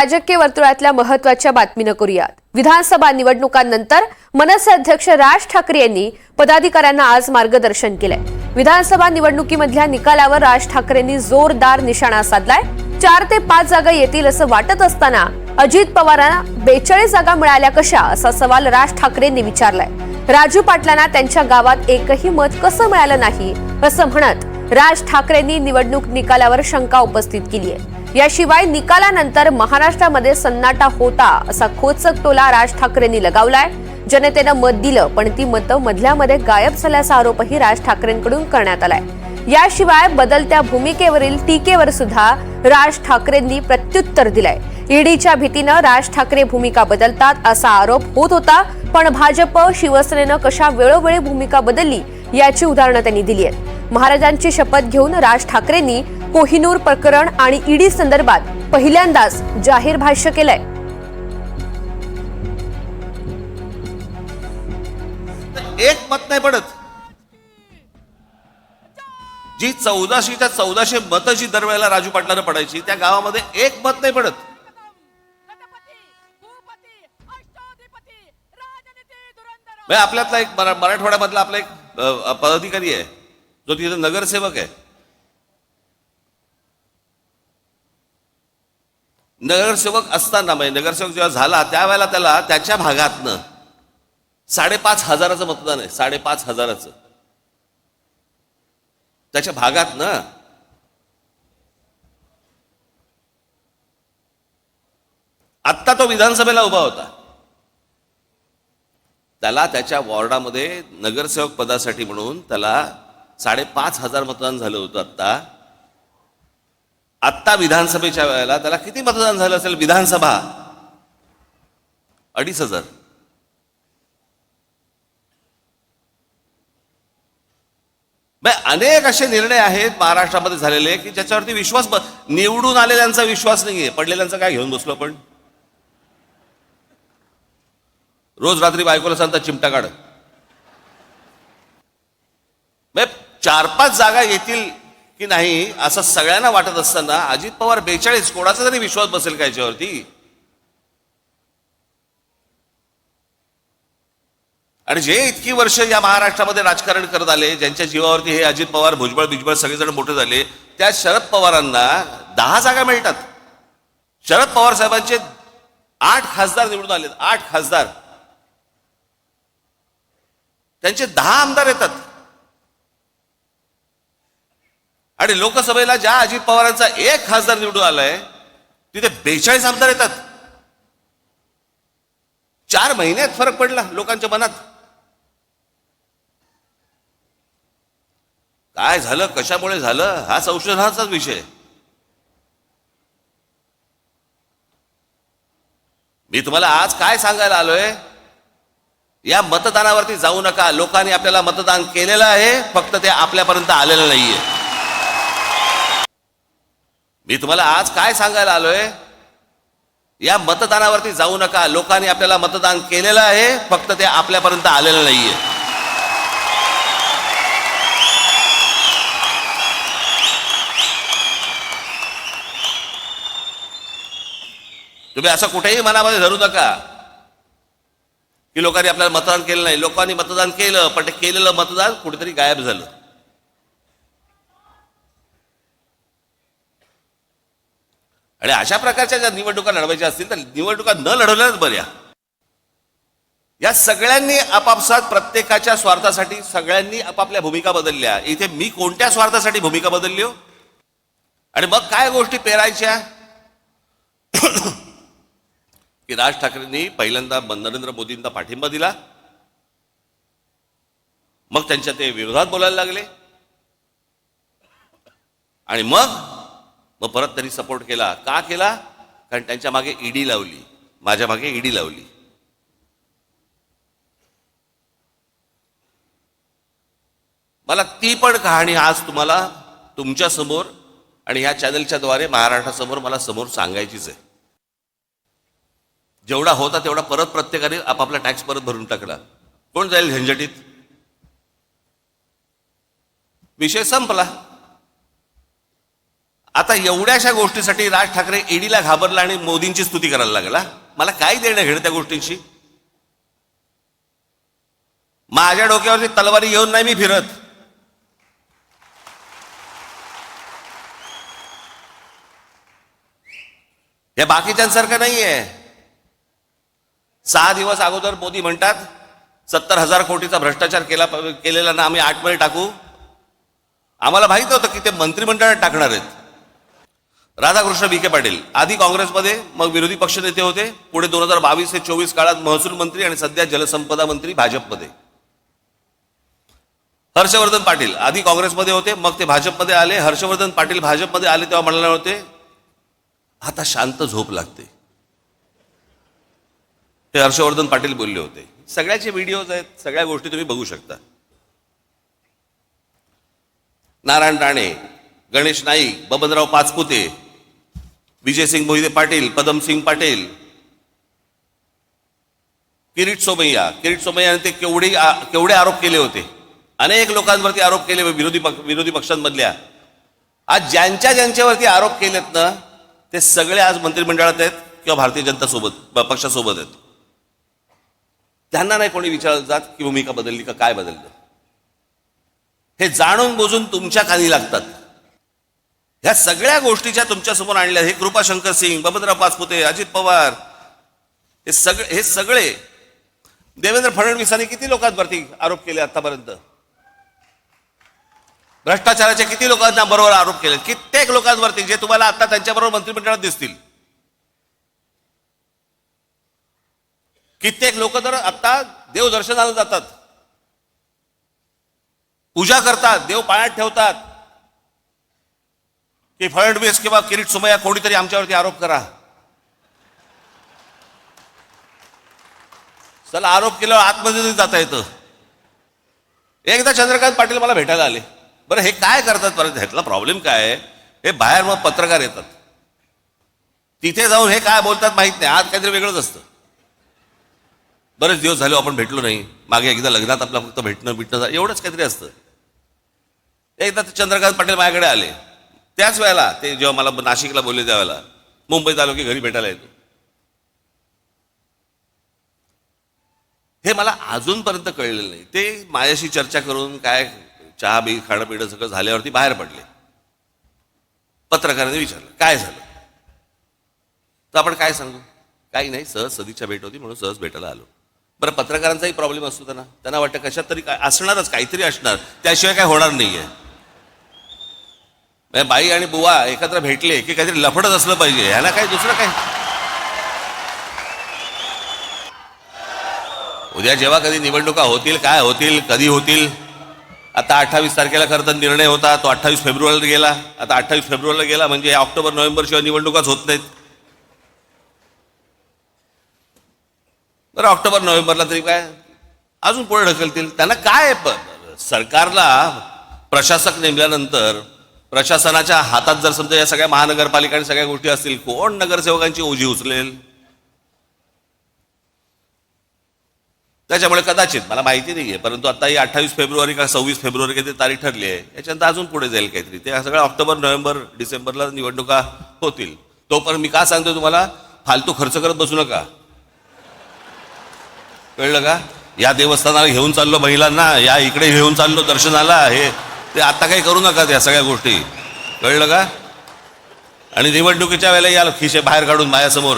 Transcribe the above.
राजकीय वर्तुळातल्या महत्त्वाच्या बातमीनं करूयात. विधानसभा निवडणुकांनंतर मनसे अध्यक्ष राज ठाकरे यांनी पदाधिकाऱ्यांना आज मार्गदर्शन केलंय. विधानसभा निवडणुकीमधल्या निकालावर राज ठाकरेंनी जोरदार निशाणा साधलाय. चार ते पाच जागा येतील असं वाटत असताना अजित पवारांना बेचाळीस जागा मिळाल्या कशा असा सवाल राज ठाकरेंनी विचारलाय. राजू पाटलांना त्यांच्या गावात एकही मत कसं मिळालं नाही असं म्हणत राज ठाकरेंनी निवडणूक निकालावर शंका उपस्थित केली आहे याशिवाय निकालानंतर महाराष्ट्रामध्ये सन्नाटा होता असा खोचक टोला राज ठाकरेंनी लगावलाय. जनतेनं मत दिलं पण ती मतं मधल्यामध्ये गायब झाल्याचा आरोपही राज ठाकरेंकडून करण्यात आलाय. याशिवाय बदलत्या भूमिकेवरील टीकेवर सुद्धा राज ठाकरेंनी प्रत्युत्तर दिलंय. ईडीच्या भीतीनं राज ठाकरे भूमिका बदलतात असा आरोप होत होता पण भाजप शिवसेनेनं कशा वेळोवेळी भूमिका बदलली याची उदाहरणं त्यांनी दिली आहेत. महाराजांची शपथ घेऊन राज ठाकरेंनी कोहिनूर प्रकरण आणि ईडी संदर्भात पहिल्यांदाच जाहीर भाष्य केलंय. एक मत नाही पडत. जी चौदाशेच्या चौदाशे मत जी दरवेळेला राजू पाटलानं पडायची त्या गावामध्ये एक मत नाही पडत. आपल्यातला एक मराठवाड्यामधला आपला एक पदाधिकारी आहे. जो तिथे नगरसेवक आहे. नगरसेवक असताना म्हणजे नगरसेवक जेव्हा झाला त्यावेळेला त्याला त्याच्या भागातनं साडेपाच हजाराचं मतदान आहे साडेपाच हजाराचं. त्याच्या भागात ना आत्ता तो विधानसभेला उभा होता. त्याला त्याच्या वॉर्डामध्ये नगरसेवक पदासाठी म्हणून त्याला साडेपाच हजार मतदान झालं होतं आत्ता. आत्ता विधानसभेच्या वेळेला त्याला किती मतदान झालं असेल विधानसभा? अडीच हजार. अनेक असे निर्णय आहेत महाराष्ट्रामध्ये झालेले की ज्याच्यावरती विश्वास ब- निवडून आलेल्यांचा विश्वास नाहीये. पडलेल्यांचा काय घेऊन बसलो आपण? रोज रात्री बायकोला सांगता चिमटा काढ. म्हणजे चार पाच जागा येतील की नाही असं सगळ्यांना वाटत असताना अजित पवार बेचाळीस कोणाचा तरी विश्वास बसेल का याच्यावरती? आणि जे इतकी वर्ष या महाराष्ट्रामध्ये राजकारण करत आले ज्यांच्या जीवावरती हे अजित पवार भुजबळ बिजबळ सगळेजण मोठे झाले त्या शरद पवारांना दहा जागा मिळतात. शरद पवार साहेबांचे आठ खासदार निवडून आलेत आठ खासदार. त्यांचे दहा आमदार येतात. आणि लोकसभेला ज्या अजित पवारांचा एक खासदार निवडून आलाय तिथे बेचाळीस आमदार येतात. चार महिन्यात फरक पडला लोकांच्या मनात. काय झालं कशामुळे झालं हा संशोधनाचाच विषय. मी तुम्हाला आज काय सांगायला आलोय? या मतदानावरती जाऊ नका. लोकांनी आपल्याला मतदान केलेलं आहे फक्त ते आपल्यापर्यंत आलेलं नाहीये. मी तुम्हाला आज काय सांगायला आलोय? या मतदानावरती जाऊ नका. लोकांनी आपल्याला मतदान केलेलं आहे. फक्त ते आपल्यापर्यंत आलेलं नाहीये. तुम्ही असं कुठेही मनामध्ये धरू नका. की लोकांनी आपल्याला मतदान केलं नाही. लोकांनी मतदान केलं पण ते केलेलं मतदान कुठेतरी गायब झालं. आणि अशा प्रकारच्या ज्या निवडणुका लढवायच्या असतील तर निवडणुका न लढवल्याच बऱ्या. या सगळ्यांनी आपापसात प्रत्येकाच्या स्वार्थासाठी सगळ्यांनी आपापल्या भूमिका बदलल्या. इथे मी कोणत्या स्वार्थासाठी भूमिका बदलली हो? आणि मग काय गोष्टी पेरायच्या? की राज ठाकरेंनी पहिल्यांदा नरेंद्र मोदींना पाठिंबा दिला. मग त्यांच्या ते विरोधात बोलायला लागले. आणि मग मग परत त्यांनी सपोर्ट केला. का केला? कारण त्यांच्या मागे ईडी लावली. माझ्या मागे ईडी लावली. मला ती पण कहाणी आज तुम्हाला तुमच्यासमोर आणि ह्या चॅनलच्या द्वारे महाराष्ट्रासमोर मला समोर सांगायचीच आहे. जेवढा होता तेवढा परत प्रत्येकाने आपापला टॅक्स परत भरून टाकला. कोण जाईल झंझटीत? विषय संपला. आता एवढ्याशा गोष्टीसाठी राज ठाकरे ईडीला घाबरला आणि मोदींची स्तुती करायला लागला मला काय देणं घेणं त्या गोष्टींशी? माझ्या डोक्यावरती तलवारी घेऊन नाही मी फिरत. हे बाकीच्यांसारखं नाहीये. सहा दिवस अगोदर मोदी म्हणतात सत्तर हजार कोटीचा भ्रष्टाचार केला केलेला ना आम्ही आठमध्ये टाकू. आम्हाला माहीत होतं की ते मंत्रिमंडळात टाकणार आहेत. राधाकृष्ण विखे पाटील. आधी काँग्रेसमध्ये मग विरोधी पक्षनेते होते. पुढे दोन हजार बावीस ते चोवीस काळात महसूल मंत्री आणि सध्या जलसंपदा मंत्री भाजपमध्ये. हर्षवर्धन पाटील आधी काँग्रेसमध्ये होते मग ते भाजपमध्ये आले. हर्षवर्धन पाटील भाजपमध्ये आले तेव्हा म्हणाले होते आता शांत झोप लागते. ते हर्षवर्धन पाटील बोलले होते. सगळ्याचे व्हिडिओज आहेत सगळ्या गोष्टी तुम्ही बघू शकता. नारायण राणे गणेश नाईक बबनराव पाचपुते विजयसिंग मोहिते पाटील पदमसिंग पाटील किरीट सोमय्या. किरीट सोमय्याने ते केवढे केवढे आरोप केले होते? अनेक लोकांवरती आरोप केले विरोधी पक्ष विरोधी पक्षांमधल्या. आज ज्यांच्या ज्यांच्यावरती आरोप केलेत ना ते सगळे आज मंत्रिमंडळात आहेत किंवा भारतीय जनता सोबत पक्षासोबत आहेत. त्यांना नाही कोणी विचारलं जात की भूमिका बदलली का काय बदललं? हे जाणून बुजून तुमच्या कानी लागतात. ह्या सगळ्या गोष्टीच्या तुमच्यासमोर आणल्या. हे कृपाशंकर सिंग बबनराव पाचपुते अजित पवार हे सगळे हे सगळे. देवेंद्र फडणवीसांनी किती लोकांवरती आरोप केले आतापर्यंत? भ्रष्टाचाराचे किती लोकांना बरोबर आरोप केले? कित्येक लोकांवरती जे तुम्हाला आता त्यांच्याबरोबर मंत्रिमंडळात दिसतील. कित्येक लोक तर आता देवदर्शनाला जातात. पूजा करतात देव पायात ठेवतात. की फडणवीस किंवा किरीट सुमया कोणीतरी आमच्यावरती आरोप करा. चला आरोप केल्यावर आतमध्ये जाता येतं. एकदा चंद्रकांत पाटील मला भेटायला आले. बरं हे काय करतात? परत ह्यातला प्रॉब्लेम काय आहे? हे बाहेर मग पत्रकार येतात. तिथे जाऊन हे काय बोलतात माहीत नाही. आज काहीतरी वेगळंच असतं. बरेच दिवस झाले आपण भेटलो नाही. मागे एकदा लग्नात आपलं फक्त भेटणं भेटणं एवढंच काहीतरी असतं. एकदा ते चंद्रकांत पाटील माझ्याकडे आले. त्याच वेळेला ते जेव्हा मला नाशिकला बोलले त्यावेळेला मुंबईत आलो की घरी भेटायला येतो. हे मला अजूनपर्यंत कळलेलं नाही. ते माझ्याशी चर्चा करून काय चहा बी खाणं पिणं सगळं झाल्यावरती बाहेर पडले. पत्रकारांनी विचारलं काय झालं? तर आपण काय सांगू? काही नाही सहज सदिच्छा भेट होती म्हणून सहज भेटायला आलो. बरं पत्रकारांचाही प्रॉब्लेम असतो त्यांना. त्यांना वाटतं कशात तरी काय असणारच काहीतरी असणार. त्याशिवाय काय होणार नाहीये. आहे म्हणजे बाई आणि बुवा एकत्र भेटले की काहीतरी लफडत असलं पाहिजे. ह्याला काय दुसरं काय? उद्या जेव्हा कधी निवडणुका होतील काय होतील कधी होतील? आता अठ्ठावीस तारखेला खरं तर निर्णय होता तो अठ्ठावीस फेब्रुवारीला गेला. आता अठ्ठावीस फेब्रुवारीला गेला म्हणजे ऑक्टोबर नोव्हेंबर शिवाय निवडणुकाच होत नाहीत. बरं ऑक्टोबर नोव्हेंबरला तरी काय? अजून पुढे ढकलतील. त्यांना काय सरकारला प्रशासक नेमल्यानंतर प्रशासनाच्या हातात जर समजा या सगळ्या महानगरपालिका आणि सगळ्या गोष्टी असतील कोण नगरसेवकांची ओझी उचलेल? त्याच्यामुळे कदाचित मला माहिती नाहीये परंतु आता ही अठ्ठावीस फेब्रुवारी का सव्वीस फेब्रुवारी काहीतरी तारीख ठरली आहे. याच्यानंतर अजून पुढे जाईल काहीतरी. ते सगळं ऑक्टोबर नोव्हेंबर डिसेंबरला निवडणुका होतील. तोपर्यंत मी का सांगतो तुम्हाला? फालतू खर्च करत बसू नका. कळलं का? या देवस्थानाला घेऊन चाललो महिलांना या इकडे घेऊन चाललो दर्शनाला हे ते आता काही करू नका त्या सगळ्या गोष्टी. कळलं का? आणि निवडणुकीच्या वेळेला या खिशे बाहेर काढून माझ्यासमोर.